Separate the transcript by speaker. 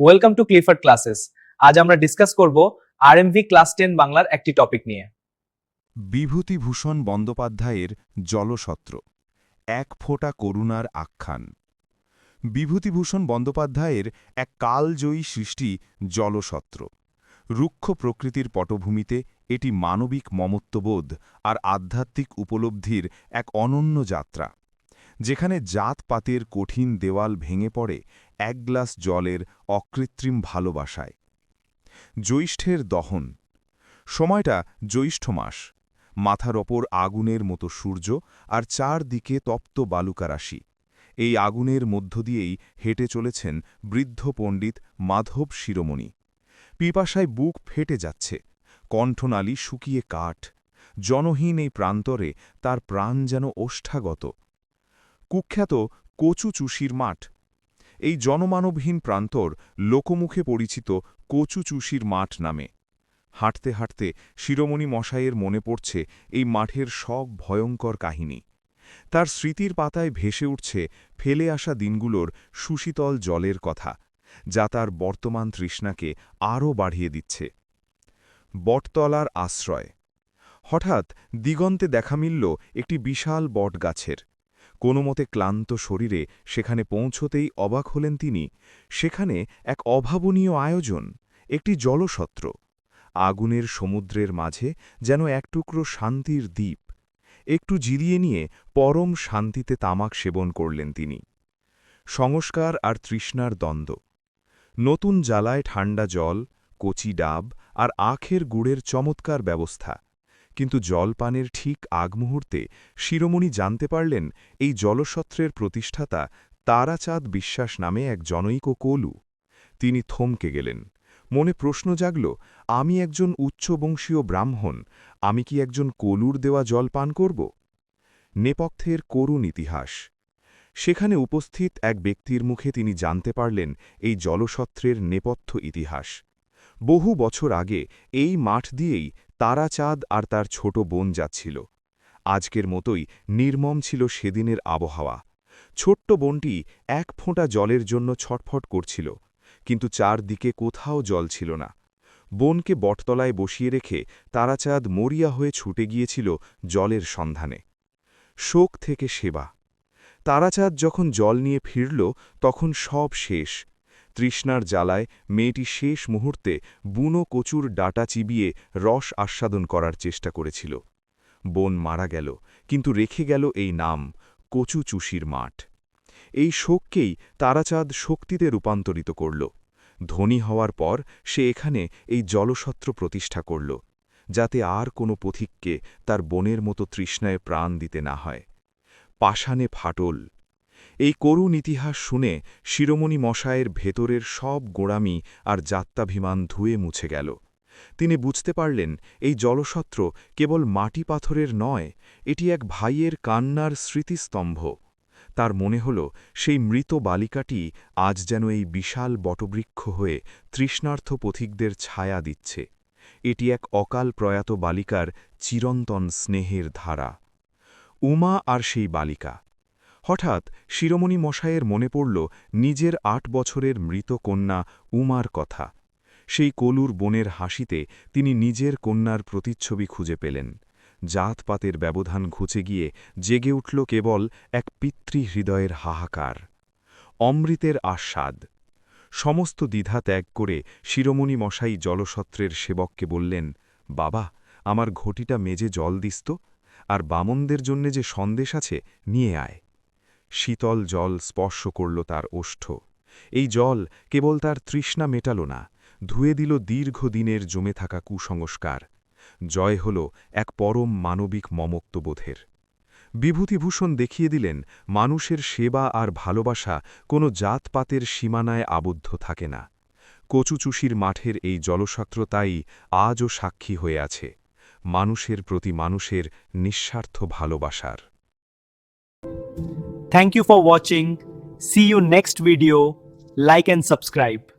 Speaker 1: Welcome to Clifford classes আজ আমরা discuss করব আরএমভি ক্লাস টেন বাংলার একটি টপিক নিয়ে।
Speaker 2: বিভূতিভূষণ বন্দ্যোপাধ্যায়ের জলসত্র, এক ফোঁটা করুণার আখ্যান। বিভূতিভূষণ বন্দ্যোপাধ্যায়ের এক কালজয়ী সৃষ্টি জলসত্র। রুক্ষ প্রকৃতির পটভূমিতে এটি মানবিক মমত্ববোধ আর আধ্যাত্মিক উপলব্ধির এক অনন্য যাত্রা, যেখানে জাতপাতের কঠিন দেওয়াল ভেঙে পড়ে এক গ্লাস জলের অকৃত্রিম ভালোবাসায়। জ্যৈষ্ঠের দহন। সময়টা জ্যৈষ্ঠ মাস। মাথার ওপর আগুনের মতো সূর্য আর চারদিকে তপ্ত বালুকারাশি এই আগুনের মধ্য দিয়েই হেঁটে চলেছেন বৃদ্ধ পণ্ডিত মাধব শিরোমণি। পিপাসায় বুক ফেটে যাচ্ছে। কণ্ঠনালী শুকিয়ে কাঠ। জনহীন এই প্রান্তরে তার প্রাণ যেন ওষ্ঠাগত। কুখ্যাত কচু চুষির মাঠ এই জনমানবহীন প্রান্তর লোকমুখে পরিচিত কচু চুষির মাঠ নামে। হাঁটতে হাঁটতে শিরোমণি মশাইয়ের মনে পড়ছে এই মাঠের সব ভয়ঙ্কর কাহিনী। তার স্মৃতির পাতায় ভেসে উঠছে ফেলে আসা দিনগুলোর সুশীতল জলের কথা, যা তার বর্তমান তৃষ্ণাকে আরও বাড়িয়ে দিচ্ছে। বটতলার আশ্রয়। হঠাৎ দিগন্তে দেখা মিলল একটি বিশাল বটগাছের। কোনো মতে ক্লান্ত শরীরে সেখানে পৌঁছতেই অবাক হলেন তিনি। সেখানে এক অভাবনীয় আয়োজন, একটি জলসত্র। আগুনের সমুদ্রের মাঝে যেন এক টুকরো শান্তির দ্বীপ। একটু জিরিয়ে নিয়ে পরম শান্তিতে তামাক সেবন করলেন তিনি। সংস্কার আর তৃষ্ণার দ্বন্দ্ব। নতুন জ্বালায় ঠান্ডা জল, কচি ডাব আর আখের গুড়ের চমৎকার ব্যবস্থা। কিন্তু জলপানের ঠিক আগ মুহূর্তে শিরোমণি জানতে পারলেন, এই জলসত্রের প্রতিষ্ঠাতা তারাচাঁদ বিশ্বাস নামে এক জনৈক কলু। তিনি থমকে গেলেন। মনে প্রশ্ন জাগল, আমি একজন উচ্চবংশীয় ব্রাহ্মণ, আমি কি একজন কলুর দেওয়া জল পান করব? নেপথ্যের করুণ ইতিহাস। সেখানে উপস্থিত এক ব্যক্তির মুখে তিনি জানতে পারলেন, এই জলসত্রের নেপথ্য ইতিহাস। বহু বছর আগে এই মাঠ দিয়েই তারাচাঁদ আর তার ছোট বোন যাচ্ছিল। আজকের মতোই নির্মম ছিল সেদিনের আবহাওয়া। ছোট্ট বোনটি এক ফোঁটা জলের জন্য ছটফট করছিল, কিন্তু চারদিকে কোথাও জল ছিল না। বোনকে বটতলায় বসিয়ে রেখে তারাচাঁদ মরিয়া হয়ে ছুটে গিয়েছিল জলের সন্ধানে। শোক থেকে সেবা। তারাচাঁদ যখন জল নিয়ে ফিরল, তখন সব শেষ। তৃষ্ণার জ্বালায় মেয়েটি শেষ মুহূর্তে বুনো কচুর ডাটা চিবিয়ে রস আস্বাদন করার চেষ্টা করেছিল। বোন মারা গেল, কিন্তু রেখে গেল এই নাম, কচু চুষির মাঠ। এই শোককেই তারাচাঁদ শক্তিতে রূপান্তরিত করল। ধনী হওয়ার পর সে এখানে এই জলসত্র প্রতিষ্ঠা করল, যাতে আর কোনো পথিককে তার বোনের মতো তৃষ্ণায় প্রাণ দিতে না হয়। পাষাণে ফাটল এই করুণ ইতিহাস শুনে শিরোমণি মশায়ের ভেতরের সব গোড়ামি আর যাত্রাভিমান ধুয়ে মুছে গেল। তিনি বুঝতে পারলেন, এই জলসত্র কেবল মাটি পাথরের নয়, এটি এক ভাইয়ের কান্নার স্মৃতিস্তম্ভ। তার মনে হল, সেই মৃত বালিকাটি আজ যেন এই বিশাল বটবৃক্ষ হয়ে তৃষ্ণার্থ পথিকদের ছায়া দিচ্ছে। এটি এক অকাল প্রয়াত বালিকার চিরন্তন স্নেহের ধারা। উমা আর সেই বালিকা। হঠাৎ শিরোমণি মশায়ের মনে পড়ল নিজের আট বছরের মৃত কন্যা উমার কথা। সেই কলুর বনের হাসিতে তিনি নিজের কন্যার প্রতিচ্ছবি খুঁজে পেলেন। জাতপাতের ব্যবধান ঘুচে গিয়ে জেগে উঠল কেবল এক পিতৃহৃদয়ের হাহাকার। অমৃতের আস্বাদ। সমস্ত দ্বিধা ত্যাগ করে শিরোমণি মশাই জলসত্রের সেবককে বললেন, বাবা, আমার ঘটিটা মেজে জল দিস্ত আর বামনদের জন্যে যে সন্দেশ আছে, নিয়ে আয়। শীতল জল স্পর্শ করল তার ওষ্ঠ। এই জল কেবল তার তৃষ্ণা মেটাল না, ধুয়ে দিল দীর্ঘদিনের জমে থাকা কুসংস্কার। জয় হল এক পরম মানবিক মমত্ববোধের। বিভূতিভূষণ দেখিয়ে দিলেন, মানুষের সেবা আর ভালোবাসা কোনো জাতপাতের সীমানায় আবদ্ধ থাকে না। কচুচুষির মাঠের এই জলসত্র তাই আজও সাক্ষী হয়ে আছে, মানুষের প্রতি মানুষের নিঃস্বার্থ ভালোবাসার।
Speaker 1: Thank you for watching. See you next video. Like and subscribe.